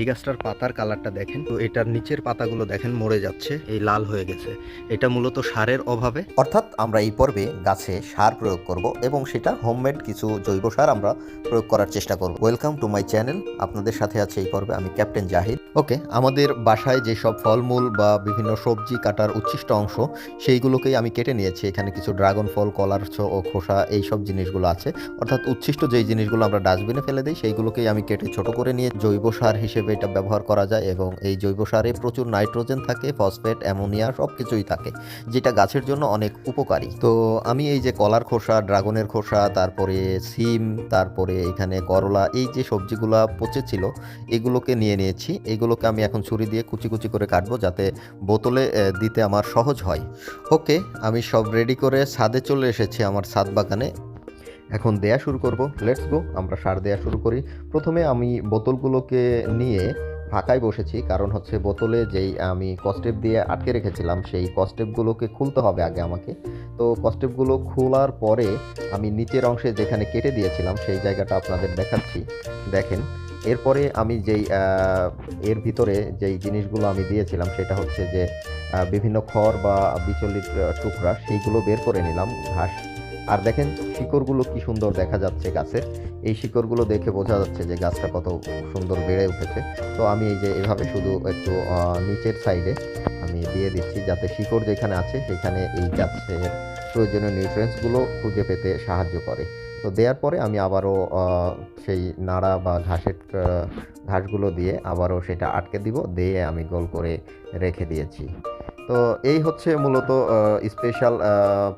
এই গাছটার পাতার কালারটা দেখেন। তো এটার নিচের পাতাগুলো দেখেন মরে যাচ্ছে এই লাল হয়ে গেছে। এটা মূলত সারের অভাবে। অর্থাৎ আমরা এই পর্বে গাছে সার প্রয়োগ করব এবং সেটা হোমমেড কিছু জৈব সার আমরা প্রয়োগ করার চেষ্টা করব। ওয়েলকাম টু মাই চ্যানেল আপনাদের সাথে আছে এই পর্বে আমি ক্যাপ্টেন জাহিদ ওকে আমাদের বাসায় যেসব ফলমূল বা বিভিন্ন সবজি কাটার উচ্ছিষ্ট অংশ সেইগুলোকেই আমি কেটে নিয়েছি। এখানে কিছু ড্রাগন ফল কলার ছ ও খোসা এই সব জিনিসগুলো আছে। অর্থাৎ উচ্ছিষ্ট যেই জিনিসগুলো আমরা ডাস্টবিনে ফেলে দিই সেইগুলোকেই আমি কেটে ছোট করে নিয়ে জৈব সার হিসেবে এটা ব্যবহার করা যায় এবং এই জৈব সারে প্রচুর নাইট্রোজেন থাকে, ফসফেট, অ্যামোনিয়া সব কিছুই থাকে, যেটা গাছের জন্য অনেক উপকারী। তো আমি এই যে কলার খোসা, ড্রাগনের খোসা, তারপরে সিম, তারপরে এখানে করলা, এই যে সবজিগুলো পচেছিল এগুলোকে নিয়ে নিয়েছি। এগুলোকে আমি এখন ছুরি দিয়ে কুচি কুচি করে কাটবো যাতে বোতলে দিতে আমার সহজ হয়। ওকে, আমি সব রেডি করে ছাদে চলে এসেছি আমার ছাদ বাগানে। এখন দেয়া শুরু করব। লেটস গো আমরা সার দেয়া শুরু করি। প্রথমে আমি বোতলগুলোকে নিয়ে ফাঁকায় বসেছি, কারণ হচ্ছে বোতলে যেই আমি কস্টেপ দিয়ে আটকে রেখেছিলাম, সেই কস্টেপগুলোকে খুলতে হবে আগে আমাকে। তো কস্টেপগুলো খোলার পরে আমি নিচের অংশে যেখানে কেটে দিয়েছিলাম, সেই জায়গাটা আপনাদের দেখাচ্ছি। দেখেন, এরপরে আমি যেই এর ভিতরে যেই জিনিসগুলো আমি দিয়েছিলাম, সেটা হচ্ছে যে বিভিন্ন খড় বা বিচলির টুকরা, সেইগুলো বের করে নিলাম। ঘাস আর দেখেন শিকড়গুলো কি সুন্দর দেখা যাচ্ছে গাছের। এই শিকড়গুলো দেখে বোঝা যাচ্ছে যে গাছটা কত সুন্দর বেড়ে উঠেছে। তো আমি এই যে এভাবে শুধু একটু নিচের সাইডে আমি দিয়ে দিচ্ছি যাতে শিকড় যেখানে আছে সেখানে এই গাছের প্রয়োজনীয় নিউট্রিয়েন্টসগুলো খুঁজে পেতে সাহায্য করে। তো দেওয়ার পরে আমি আবারও সেই নাড়া বা ঘাসের ঘাসগুলো দিয়ে আবারও সেটা আটকে দিব। দিয়ে আমি গোল করে রেখে দিয়েছি। তো এই হচ্ছে মূলত স্পেশাল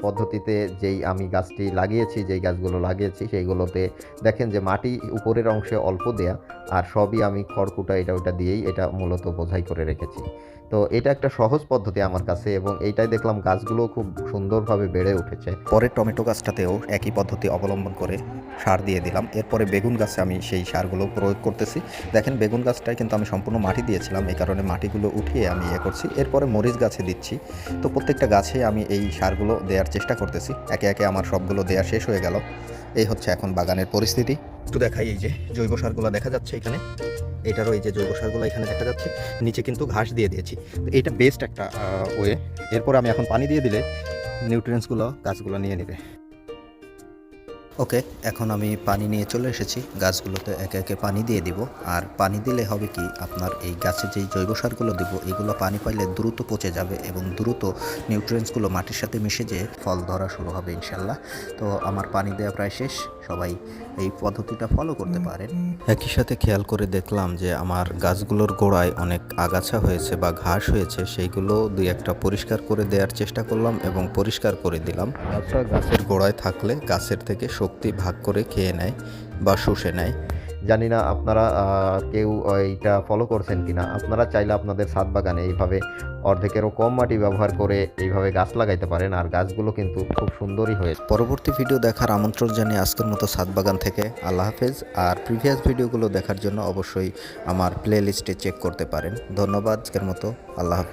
পদ্ধতিতে যেই আমি গাছটি লাগিয়েছি, যেই গাছগুলো লাগিয়েছি সেইগুলোতে দেখেন যে মাটি উপরের অংশে অল্প দেয়া আর সবই আমি খড়কুটা এটা ওটা দিয়েই এটা মূলত বোঝাই করে রেখেছি। তো এটা একটা সহজ পদ্ধতি আমার কাছে এবং এইটাই দেখলাম গাছগুলো খুব সুন্দরভাবে বেড়ে উঠেছে। পরে টমেটো গাছটাতেও একই পদ্ধতি অবলম্বন করে সার দিয়ে দিলাম। এরপরে বেগুন গাছে আমি সেই সারগুলো প্রয়োগ করতেছি। দেখেন বেগুন গাছটায় কিন্তু আমি সম্পূর্ণ মাটি দিয়েছিলাম, এই কারণে মাটিগুলো উঠিয়ে আমি ইয়ে করছি। এরপরে মরিচ গাছে দিচ্ছি। তো প্রত্যেকটা গাছে আমি এই সারগুলো দেওয়ার চেষ্টা করতেছি। একে একে আমার সবগুলো দেওয়া শেষ হয়ে গেল। এই হচ্ছে এখন বাগানের পরিস্থিতি। একটু দেখাই এই যে জৈব সারগুলো দেখা যাচ্ছে এখানে। এটারও এই যে জৈব সারগুলো এখানে দেখা যাচ্ছে। নিচে কিন্তু ঘাস দিয়ে দিয়েছি। তো এটা বেস্ট একটা ওয়ে এরপর আমি এখন পানি দিয়ে দিলে নিউট্রিয়েন্টসগুলো গাছগুলো নিয়ে নেবে। ওকে, এখন আমি পানি নিয়ে চলে এসেছি। গাছগুলোতে একে একে পানি দিয়ে দিব। আর পানি দিলে হবে কি, আপনার এই গাছে যেই জৈব সারগুলো দিব, এগুলো পানি পাইলে দ্রুত পচে যাবে এবং দ্রুত নিউট্রিয়েন্টসগুলো মাটির সাথে মিশে যেয়ে ফল ধরা শুরু হবে ইনশাল্লাহ। তো আমার পানি দেওয়া প্রায় শেষ। সবাই এই পদ্ধতিটা ফলো করতে পারেন। একই সাথে খেয়াল করে দেখলাম যে আমার গাছগুলোর গোড়ায় অনেক আগাছা হয়েছে বা ঘাস হয়েছে, সেইগুলো দুই একটা পরিষ্কার করে দেওয়ার চেষ্টা করলাম এবং পরিষ্কার করে দিলাম। আগাছা গাছের গোড়ায় থাকলে গাছের থেকে শক্তি ভাগ করে খেয়ে নেয় বা শুষে নেয়। জানি না আপনারা কেউ এইটা ফলো করছেন কিনা। আপনারা চাইলে আপনাদের ছাদ বাগানে এইভাবে অর্ধেকেরও কম মাটি ব্যবহার করে এইভাবে গাছ লাগাইতে পারেন। আর গাছগুলো কিন্তু খুব সুন্দরই হয়েছে পরবর্তী ভিডিও দেখার আমন্ত্রণ জানিয়ে আজকের মতো ছাদ বাগান থেকে আল্লাহ হাফেজ। আর প্রিভিয়াস ভিডিওগুলো দেখার জন্য অবশ্যই আমার প্লে লিস্টে চেক করতে পারেন। ধন্যবাদ আজকের মতো। আল্লাহ হাফেজ।